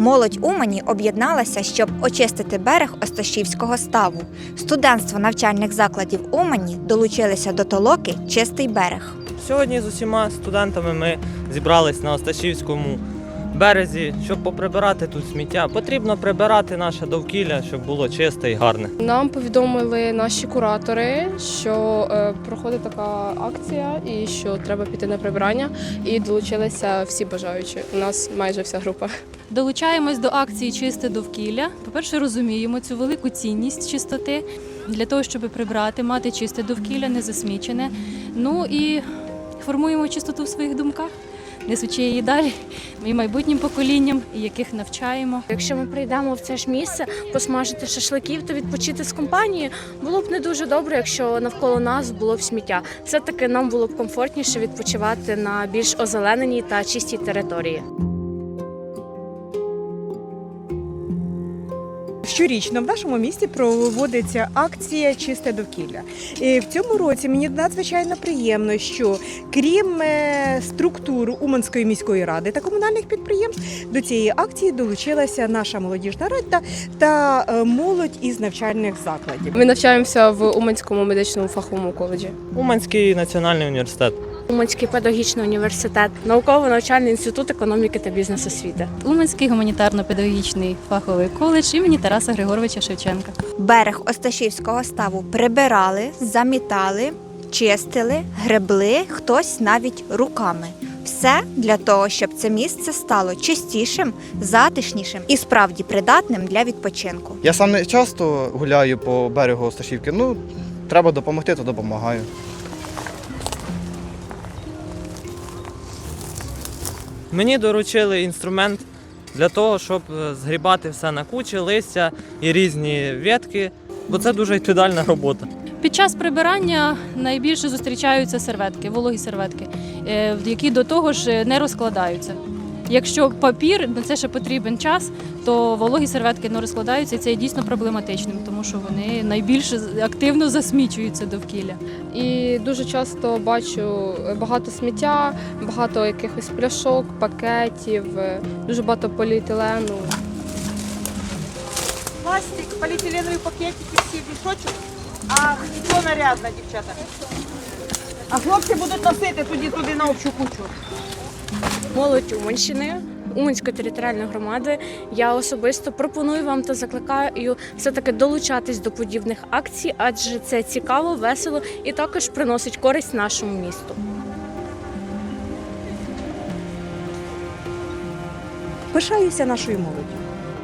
Молодь Умані об'єдналася, щоб очистити берег Осташівського ставу. Студентство навчальних закладів Умані долучилися до толоки Чистий берег. Сьогодні з усіма студентами ми зібрались на Осташівському березі, щоб поприбирати тут сміття. Потрібно прибирати наше довкілля, щоб було чисте і гарне. Нам повідомили наші куратори, що е, проходить така акція і що треба піти на прибирання. І долучилися всі бажаючі. У нас майже вся група. Долучаємось до акції Чисте довкілля. По-перше, розуміємо цю велику цінність чистоти для того, щоб прибрати, мати чисте довкілля, не засмічене. Ну і формуємо чистоту в своїх думках, несучи її далі і майбутнім поколінням, і яких навчаємо. Якщо ми прийдемо в це ж місце, посмажити шашликів та відпочити з компанією, було б не дуже добре, якщо навколо нас було б сміття. Все-таки нам було б комфортніше відпочивати на більш озелененій та чистій території. Щорічно в нашому місті проводиться акція Чисте довкілля. І в цьому році мені надзвичайно приємно, що крім е, структур Уманської міської ради та комунальних підприємств, до цієї акції долучилася наша молодіжна рада та е, молодь із навчальних закладів. Ми навчаємося в Уманському медичному фаховому коледжі. Уманський національний університет. Уманський педагогічний університет, науково-навчальний інститут економіки та бізнес-освіти. Уманський гуманітарно-педагогічний фаховий коледж імені Тараса Григоровича Шевченка. Берег Осташівського ставу прибирали, замітали, чистили, гребли, хтось навіть руками. Все для того, щоб це місце стало чистішим, затишнішим і справді придатним для відпочинку. Я сам не часто гуляю по берегу Осташівки. Ну, треба допомогти, то допомагаю. Мені доручили інструмент для того, щоб е, згрібати все на кучі, листя і різні ветки, бо це дуже відповідальна робота. Під час прибирання найбільше зустрічаються серветки, вологі серветки, е, які до того ж не розкладаються. Якщо папір, на це ще потрібен час, то вологі серветки не розкладаються, і це є дійсно проблематичним, тому що вони найбільше активно засмічуються довкілля. І дуже часто бачу багато сміття, багато якихось пляшок, пакетів, дуже багато поліетилену. пластик, поліетиленові пакетики, всі мішочок, а то нарядно, дівчата. А хлопці будуть носити туди туди на общу кучу. Молодь Уманщини. Уманської територіальної громади я особисто пропоную вам та закликаю все-таки долучатись до подібних акцій, адже це цікаво, весело і також приносить користь нашому місту. Пишаюся нашою молоддю.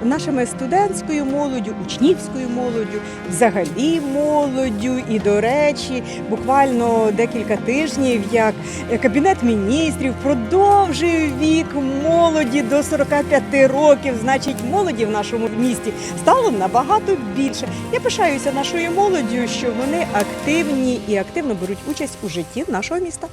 Нашими студентською молоддю, учнівською молоддю, взагалі молоддю. І, до речі, буквально декілька тижнів, як Кабінет міністрів продовжує вік молоді до 45 років. Значить, молоді в нашому місті стало набагато більше. Я пишаюся нашою молоддю, що вони активні і активно беруть участь у житті нашого міста.